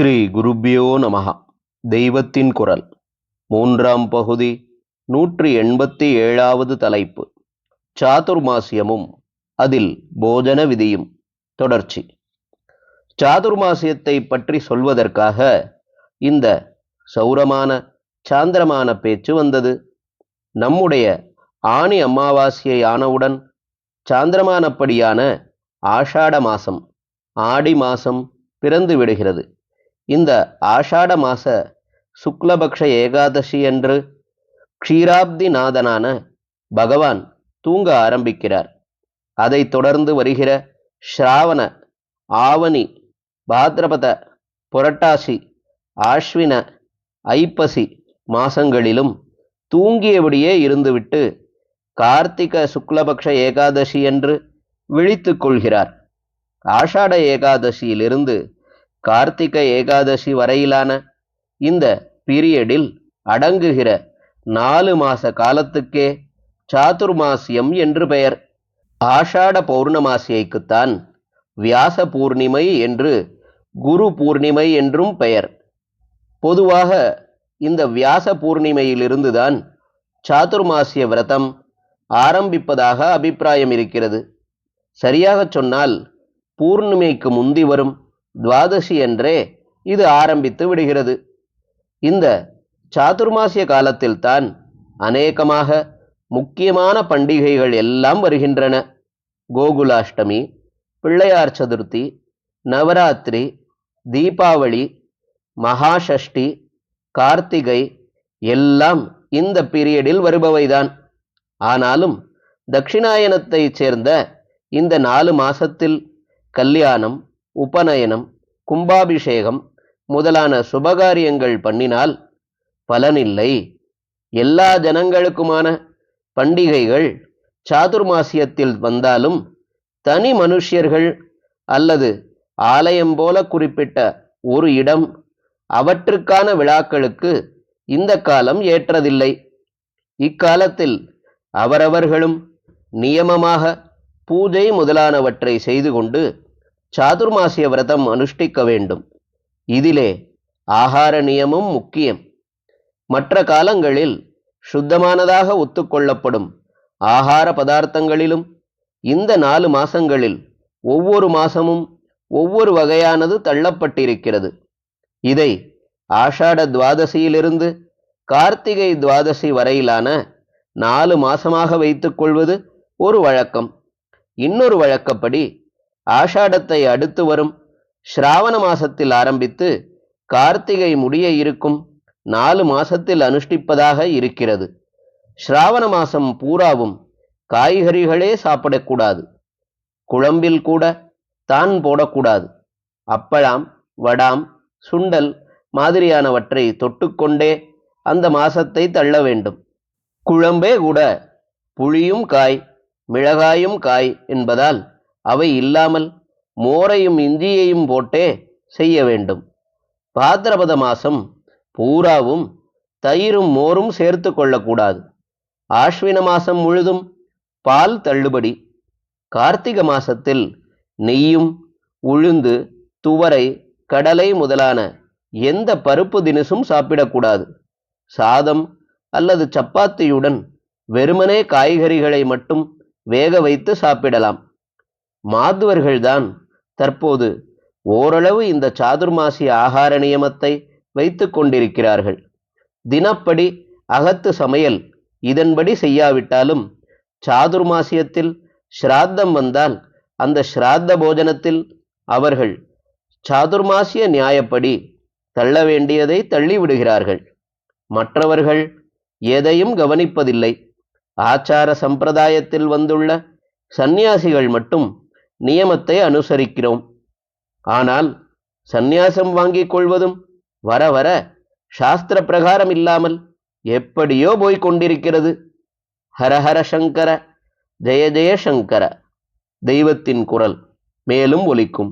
ஸ்ரீ குருப்பியோ நமகா தெய்வத்தின் குரல். மூன்றாம் பகுதி நூற்றி எண்பத்தி ஏழாவது தலைப்பு. சாதுர்மாசியமும் அதில் போஜன விதியும். தொடர்ச்சி. சாதுர்மாசியத்தை பற்றி சொல்வதற்காக இந்த சௌரமான சாந்திரமான பேச்சு வந்தது. நம்முடைய ஆணி அமாவாசையை ஆனவுடன் சாந்திரமானப்படியான ஆஷாட மாசம் ஆடி மாசம் பிறந்து விடுகிறது. இந்த ஆஷாட மாச சுக்லபக்ஷ ஏகாதசி என்று க்ஷீராப்தி நாதனான பகவான் தூங்க ஆரம்பிக்கிறார். அதைத் தொடர்ந்து வருகிற ஸ்ராவண ஆவணி பாத்ரபத புரட்டாசி ஆஷ்வின ஐப்பசி மாசங்களிலும் தூங்கியபடியே இருந்துவிட்டு கார்த்திக சுக்லபக்ஷ ஏகாதசி என்று விழித்து கொள்கிறார். ஆஷாட ஏகாதசியிலிருந்து கார்த்திக ஏகாதசி வரையிலான இந்த பீரியடில் அடங்குகிற நாலு மாச காலத்துக்கே சாதுர்மாசியம் என்று பெயர். ஆஷாட பௌர்ணமாசியைக்குத்தான் வியாச பூர்ணிமை என்று குரு பூர்ணிமை என்றும் பெயர். பொதுவாக இந்த வியாச பூர்ணிமையிலிருந்துதான் சாதுர்மாசிய விரதம் ஆரம்பிப்பதாக அபிப்பிராயம் இருக்கிறது. சரியாகச் சொன்னால் பூர்ணிமைக்கு முந்தி வரும் துவாதசி என்றே இது ஆரம்பித்து விடுகிறது. இந்த சாதுர்மாசிய காலத்தில்தான் அநேகமாக முக்கியமான பண்டிகைகள் எல்லாம் வருகின்றன. கோகுலாஷ்டமி பிள்ளையார் சதுர்த்தி நவராத்திரி தீபாவளி மகாஷஷ்டி கார்த்திகை எல்லாம் இந்த பீரியடில் வருபவைதான். ஆனாலும் தட்சிணாயனத்தைச் சேர்ந்த இந்த நாலு மாசத்தில் கல்யாணம் உபநயனம் கும்பாபிஷேகம் முதலான சுபகாரியங்கள் பண்ணினால் பலனில்லை. எல்லா ஜனங்களுக்குமான பண்டிகைகள் சாதுர்மாசியத்தில் வந்தாலும் தனி மனுஷியர்கள் அல்லது ஆலயம் போல குறிப்பிட்ட ஒரு இடம் அவற்றுக்கான விழாக்களுக்கு இந்த காலம் ஏற்றதில்லை. இக்காலத்தில் அவரவர்களும் நியமமாக பூஜை முதலானவற்றை செய்து கொண்டு சாதுர்மாசிய விரதம் அனுஷ்டிக்க வேண்டும். இதிலே ஆகார நியமும் முக்கியம். மற்ற காலங்களில் சுத்தமானதாக ஒத்துக்கொள்ளப்படும் ஆகார பதார்த்தங்களிலும் இந்த நாலு மாசங்களில் ஒவ்வொரு மாசமும் ஒவ்வொரு வகையானது தள்ளப்பட்டிருக்கிறது. இதை ஆஷாட துவாதசியிலிருந்து கார்த்திகை துவாதசி வரையிலான நாலு மாசமாக வைத்துக்கொள்வது ஒரு வழக்கம். இன்னொரு வழக்கப்படி ஆஷாடத்தை அடுத்து வரும் ஸ்ராவண மாசத்தில் ஆரம்பித்து கார்த்திகை முடிய இருக்கும் நாலு மாசத்தில் அனுஷ்டிப்பதாக இருக்கிறது. ஸ்ராவண மாசம் பூராவும் காய்கறிகளே சாப்பிடக்கூடாது. குழம்பில் கூட தான் போடக்கூடாது. அப்பழாம் வடாம் சுண்டல் மாதிரியானவற்றை தொட்டுக்கொண்டே அந்த மாசத்தை தள்ள வேண்டும். குழம்பே கூட புளியும் காய் மிளகாயும் காய் என்பதால் அவை இல்லாமல் மோரையும் இஞ்சியையும் போட்டே செய்ய வேண்டும். பாத்திரபத மாசம் பூராவும் தயிரும் மோரும் சேர்த்து கொள்ளக்கூடாது ஆஷ்வின மாசம் முழுதும் பால் தள்ளுபடி. கார்த்திக மாசத்தில் நெய்யும் உளுந்து துவரை கடலை முதலான எந்த பருப்பு தினசும் சாப்பிடக்கூடாது சாதம் அல்லது சப்பாத்தியுடன் வெறுமனே காய்கறிகளை மட்டும் வேக வைத்து சாப்பிடலாம். மாதுவர்கள்தான் தற்போது ஓரளவு இந்த சாதுர்மாசிய ஆகார நியமத்தை வைத்து கொண்டிருக்கிறார்கள். தினப்படி அகத்து சமையல் இதன்படி செய்யாவிட்டாலும் சாதுர்மாசியத்தில் ஸ்ராத்தம் வந்தால் அந்த ஸ்ராத்த போஜனத்தில் அவர்கள் சாதுர்மாசிய நியாயப்படி தள்ள வேண்டியதை தள்ளிவிடுகிறார்கள். மற்றவர்கள் எதையும் கவனிப்பதில்லை. ஆச்சார சம்பிரதாயத்தில் வந்துள்ள சந்நியாசிகள் மட்டும் நியமத்தை அனுசரிக்கிறோம். ஆனால் சந்நியாசம் வாங்கிக் கொள்வதும் வர வர சாஸ்திர பிரகாரம் இல்லாமல் எப்படியோ போய்க் கொண்டிருக்கிறது. ஹரஹர சங்கர ஜெய ஜெய சங்கர தெய்வத்தின் குரல் மேலும் ஒலிக்கும்.